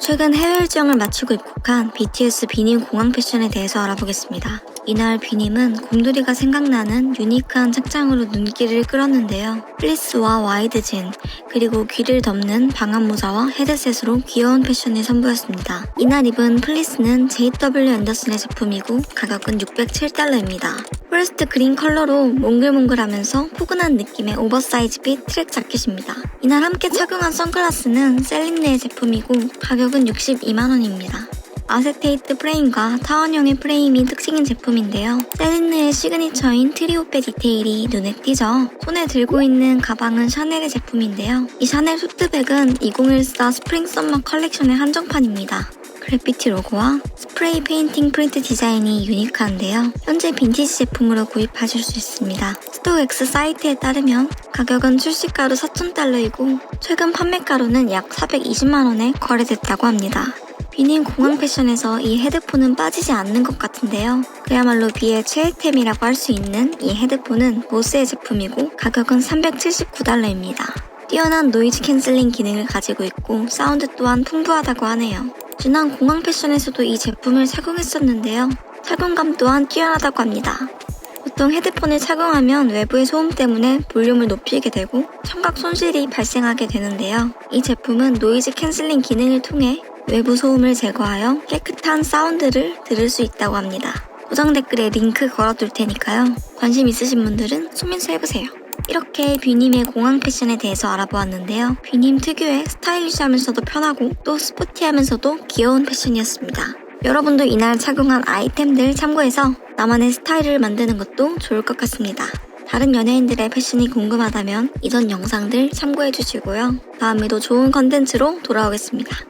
최근 해외 일정을 마치고 입국한 BTS 비님 공항 패션에 대해서 알아보겠습니다. 이날 비님은 곰돌이가 생각나는 유니크한 착장으로 눈길을 끌었는데요. 플리스와 와이드 진, 그리고 귀를 덮는 방한 모자와 헤드셋으로 귀여운 패션을 선보였습니다. 이날 입은 플리스는 JW 앤더슨의 제품이고 가격은 607달러입니다. 포레스트 그린 컬러로 몽글몽글하면서 포근한 느낌의 오버사이즈 핏 트랙 자켓입니다. 이날 함께 착용한 선글라스는 셀린네의 제품이고 가격은 62만원입니다. 아세테이트 프레임과 타원형의 프레임이 특징인 제품인데요. 셀린느의 시그니처인 트리오페 디테일이 눈에 띄죠. 손에 들고 있는 가방은 샤넬의 제품인데요. 이 샤넬 토트백은 2014 스프링 썸머 컬렉션의 한정판입니다. 그래피티 로고와 스프레이 페인팅 프린트 디자인이 유니크한데요. 현재 빈티지 제품으로 구입하실 수 있습니다. 스토엑스 사이트에 따르면 가격은 출시가로 4,000달러이고 최근 판매가로는 약 420만원에 거래됐다고 합니다. 비님 공항 패션에서 이 헤드폰은 빠지지 않는 것 같은데요. 그야말로 비의 최애템이라고 할 수 있는 이 헤드폰은 보스의 제품이고 가격은 379달러입니다. 뛰어난 노이즈 캔슬링 기능을 가지고 있고 사운드 또한 풍부하다고 하네요. 지난 공항 패션에서도 이 제품을 착용했었는데요. 착용감 또한 뛰어나다고 합니다. 보통 헤드폰을 착용하면 외부의 소음 때문에 볼륨을 높이게 되고 청각 손실이 발생하게 되는데요. 이 제품은 노이즈 캔슬링 기능을 통해 외부 소음을 제거하여 깨끗한 사운드를 들을 수 있다고 합니다. 고정 댓글에 링크 걸어둘 테니까요. 관심 있으신 분들은 소민수 해보세요. 이렇게 뷰님의 공항 패션에 대해서 알아보았는데요. 뷰님 특유의 스타일리시하면서도 편하고 또 스포티하면서도 귀여운 패션이었습니다. 여러분도 이날 착용한 아이템들 참고해서 나만의 스타일을 만드는 것도 좋을 것 같습니다. 다른 연예인들의 패션이 궁금하다면 이전 영상들 참고해 주시고요. 다음에도 좋은 컨텐츠로 돌아오겠습니다.